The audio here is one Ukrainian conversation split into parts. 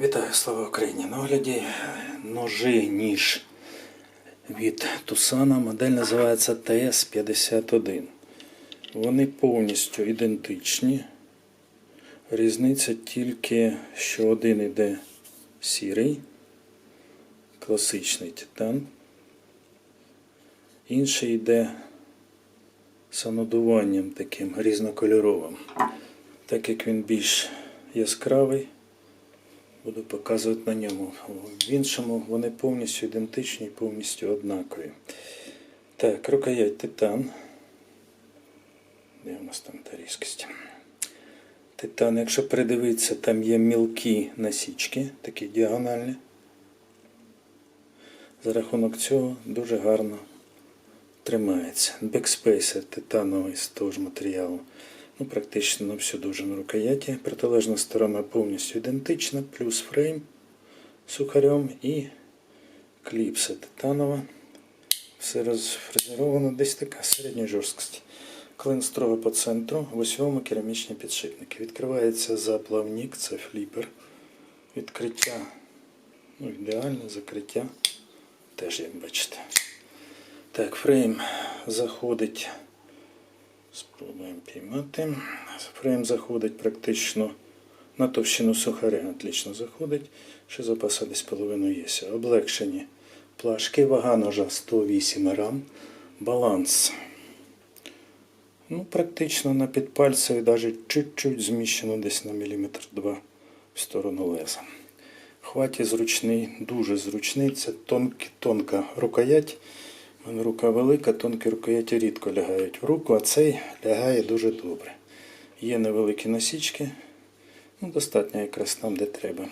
Вітаю, слава Україні! На огляді ножи ніж від Тусана. Модель називається ТС-51. Вони повністю ідентичні. Різниця тільки, що один іде сірий, класичний титан. Інший йде з анодуванням таким різнокольоровим. Так як він більш яскравий, буду показувати на ньому. В іншому вони повністю ідентичні, повністю однакові. Так, рукоять титан. Де у нас там та різкість? Титан, якщо придивитися, там є мілкі насічки, такі діагональні. За рахунок цього дуже гарно тримається. Бекспейсер титановий з того ж матеріалу. Ну, практично на всю довжину рукояті. Протилежна сторона повністю ідентична, плюс фрейм сухарем і кліпса титанова. Все розфрезеровано десь така середньої жорсткості. Клин строго по центру, в осьовому керамічні підшипники. Відкривається заплавник, це фліпер. Відкриття, ну, ідеальне закриття. Теж як бачите. Так, фрейм заходить. Спробуємо піймати. Фрейм заходить практично на товщину сухаря. Отлично заходить. Ще запаса десь половину є. Облегшені плашки. Вага ножа 108 грам. Баланс. Ну, практично на підпальцеві, навіть чуть-чуть зміщено десь на міліметр два в сторону леза. Хваті зручний, дуже зручний. Це тонкі, тонка рукоять. У мене рука велика, тонкі рукояті рідко лягають в руку, а цей лягає дуже добре. Є невеликі насічки, ну, достатньо якраз там, де треба.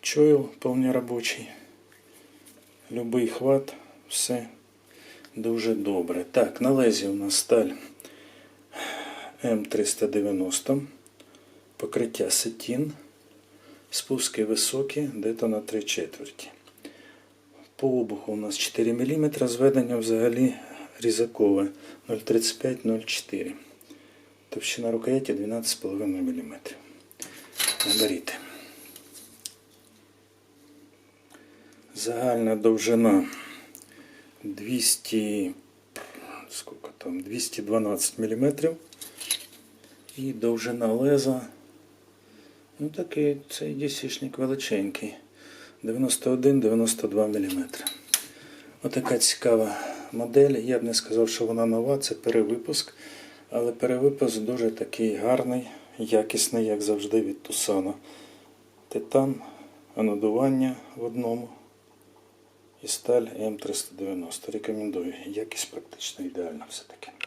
Чойл повний робочий. Любий хват, все дуже добре. Так, на лезі у нас сталь М390, покриття сетін, спуски високі, дето на 3 четверті. По обуху у нас 4 мм, зведення взагалі різакове 0,35-0,4. Товщина рукояті 12,5 мм. Наберіть. Загальна довжина 200, сколько там, 212 мм. І довжина леза. Ну такий цей дісішник величенький. 91-92 мм. Отака цікава модель. Я б не сказав, що вона нова, це перевипуск. Але перевипуск дуже такий гарний, якісний, як завжди, від Тусана. Титан, анодування в одному і сталь М390. Рекомендую. Якість практично ідеальна все-таки.